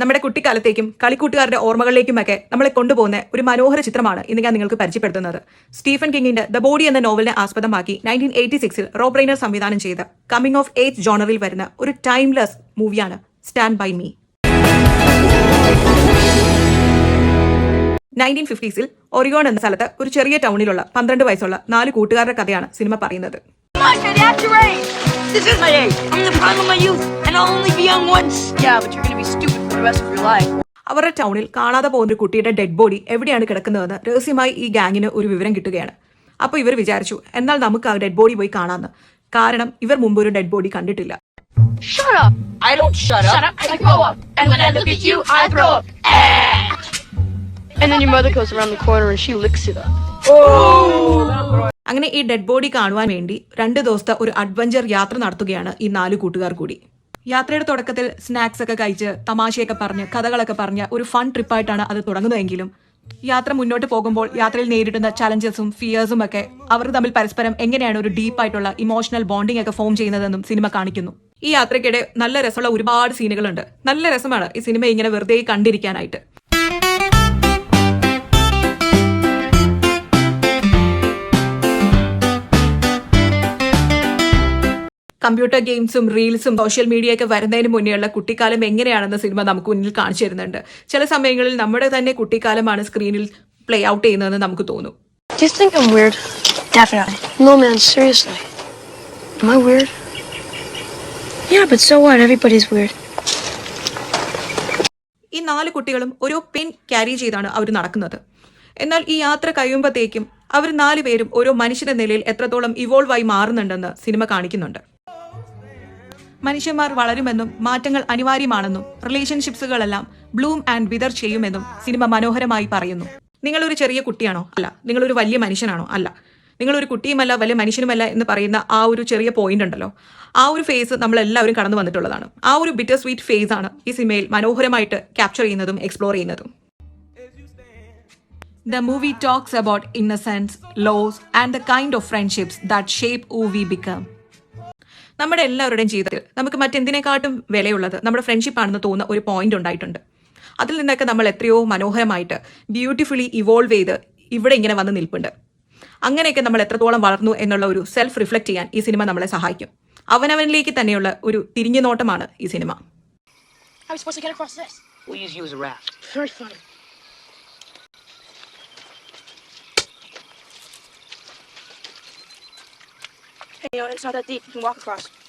നമ്മുടെ കുട്ടിക്കാലത്തേക്കും കളിക്കൂട്ടുകാരുടെ ഓർമ്മകളിലേക്കുമൊക്കെ നമ്മളെ കൊണ്ടുപോകുന്ന ഒരു മനോഹര ചിത്രമാണ് ഇന്ന് ഞാൻ നിങ്ങൾക്ക് പരിചയപ്പെടുത്തുന്നത്. സ്റ്റീഫൻ കിങ്ങിന്റെ ദ ബോഡി എന്ന നോവലിനെ ആസ്പദമാക്കി നയന്റീൻ എയ്റ്റി സിക്സിൽ റോബ്രൈനർ സംവിധാനം ചെയ്ത കമ്മിങ് ഓഫ് ഏജ് ജോണറിൽ വരുന്ന ഒരു ടൈംലെസ് മൂവിയാണ് സ്റ്റാൻഡ് ബൈ മീ നയന്റീൻ ഫിഫ്റ്റീസിൽ ഒറിയോൺ എന്ന സ്ഥലത്ത് ഒരു ചെറിയ ടൗണിലുള്ള പന്ത്രണ്ട് വയസ്സുള്ള നാല് കൂട്ടുകാരുടെ കഥയാണ് സിനിമ പറയുന്നത്. I'll only be young once. Yeah, but you're gonna be stupid for the rest of your life. അവരുടെ ടൗണിൽ കാണാതെ പോകുന്ന ഒരു കുട്ടിയുടെ ഡെഡ് ബോഡി എവിടെയാണ് കിടക്കുന്നതെന്ന് രഹസ്യമായി ഈ ഗാങ്ങിന് ഒരു വിവരം കിട്ടുകയാണ് അപ്പോൾ ഇവർ വിചാരിച്ചു എന്നാൽ നമുക്ക് ആ ഡെഡ് ബോഡി പോയി കാണാമെന്ന് കാരണം ഇവർ മുമ്പ് ഒരു ഡെഡ് ബോഡി കണ്ടിട്ടില്ല Shut up. I don't shut up. Shut up. I grow up. And when I look at you, I throw. And then your mother goes around the corner and she licks it up. അങ്ങനെ ഈ dead body കാണുവാൻ വേണ്ടി രണ്ട് ദിവസത്തെ ഒരു adventure യാത്ര നടത്തുകയാണ് ഈ നാല് കൂട്ടുകാർ കൂടി യാത്രയുടെ തുടക്കത്തിൽ സ്നാക്സ് ഒക്കെ കഴിച്ച് തമാശയൊക്കെ പറഞ്ഞ് കഥകളൊക്കെ പറഞ്ഞ് ഒരു ഫൺ ട്രിപ്പായിട്ടാണ് അത് തുടങ്ങുന്നതെങ്കിലും യാത്ര മുന്നോട്ട് പോകുമ്പോൾ യാത്രയിൽ നേരിടുന്ന ചലഞ്ചസും ഫിയേഴ്സും ഒക്കെ അവർ തമ്മിൽ പരസ്പരം എങ്ങനെയാണ് ഒരു ഡീപ്പായിട്ടുള്ള ഇമോഷണൽ ബോണ്ടിങ് ഒക്കെ ഫോം ചെയ്യുന്നതെന്നും സിനിമ കാണിക്കുന്നു. ഈ യാത്രയ്ക്കിടെ നല്ല രസമുള്ള ഒരുപാട് സീനുകളുണ്ട് നല്ല രസമാണ് ഈ സിനിമ ഇങ്ങനെ വെറുതെ കണ്ടിരിക്കാനായിട്ട്. കമ്പ്യൂട്ടർ ഗെയിംസും റീൽസും സോഷ്യൽ മീഡിയ ഒക്കെ വരുന്നതിന് മുന്നേയുള്ള കുട്ടിക്കാലം എങ്ങനെയാണെന്ന സിനിമ നമുക്ക് മുന്നിൽ കാണിച്ചു തരുന്നുണ്ട് ചില സമയങ്ങളിൽ നമ്മുടെ തന്നെ കുട്ടിക്കാലമാണ് സ്ക്രീനിൽ പ്ലേ ഔട്ട് ചെയ്യുന്നതെന്ന് നമുക്ക് തോന്നും Do you think I'm weird? Definitely. No, man, seriously. Am I weird? Yeah, but so what? Everybody's weird. ഈ നാല് കുട്ടികളും ഒരു പെൻ ക്യാരി ചെയ്താണ് അവർ നടക്കുന്നത് എന്നാൽ ഈ യാത്ര കഴിയുമ്പോഴത്തേക്കും അവർ നാലുപേരും ഓരോ മനുഷ്യന്റെ നിലയിൽ എത്രത്തോളം ഇവോൾവ് ആയി മാറുന്നുണ്ടെന്ന് സിനിമ കാണിക്കുന്നുണ്ട് മനുഷ്യന്മാർ വളരുമെന്നും മാറ്റങ്ങൾ അനിവാര്യമാണെന്നും റിലേഷൻഷിപ്സുകളെല്ലാം ബ്ലൂം ആൻഡ് വിതർ ചെയ്യുമെന്നും സിനിമ മനോഹരമായി പറയുന്നു. നിങ്ങളൊരു ചെറിയ കുട്ടിയാണോ? അല്ല. നിങ്ങളൊരു വലിയ മനുഷ്യനാണോ? അല്ല. നിങ്ങളൊരു കുട്ടിയുമല്ല വലിയ മനുഷ്യനുമല്ല എന്ന് പറയുന്ന ആ ഒരു ചെറിയ പോയിന്റ് ഉണ്ടല്ലോ. ആ ഒരു ഫേസ് നമ്മൾ എല്ലാവരും കടന്നു വന്നിട്ടുള്ളതാണ്. ആ ഒരു ബിറ്റർ സ്വീറ്റ് ഫേസ് ആണ് ഈ സിനിമയിൽ മനോഹരമായിട്ട് ക്യാപ്ചർ ചെയ്യുന്നതും എക്സ്പ്ലോർ ചെയ്യുന്നതും. The movie talks about innocence loss and the kind of friendships that shape who we become. നമ്മുടെ എല്ലാവരുടെയും ജീവിതത്തിൽ നമുക്ക് മറ്റെന്തിനെക്കാട്ടും വിലയുള്ളത് നമ്മുടെ ഫ്രണ്ട്ഷിപ്പ് ആണെന്ന് തോന്നുന്ന ഒരു പോയിന്റ് ഉണ്ടായിട്ടുണ്ട് അതിൽ നിന്നൊക്കെ നമ്മൾ എത്രയോ മനോഹരമായിട്ട് ബ്യൂട്ടിഫുള്ളി ഇവോൾവ് ചെയ്ത് ഇവിടെ ഇങ്ങനെ വന്ന് നിൽപ്പുണ്ട് അങ്ങനെയൊക്കെ നമ്മൾ എത്രത്തോളം വളർന്നു എന്നുള്ള ഒരു സെൽഫ് റിഫ്ലക്ട് ചെയ്യാൻ ഈ സിനിമ നമ്മളെ സഹായിക്കും അവനവനിലേക്ക് തന്നെയുള്ള ഒരു തിരിഞ്ഞുനോട്ടമാണ് ഈ സിനിമ How are supposed to get across this? Please use a raft. Very funny. Hey, you know, it's not that deep. You can walk across.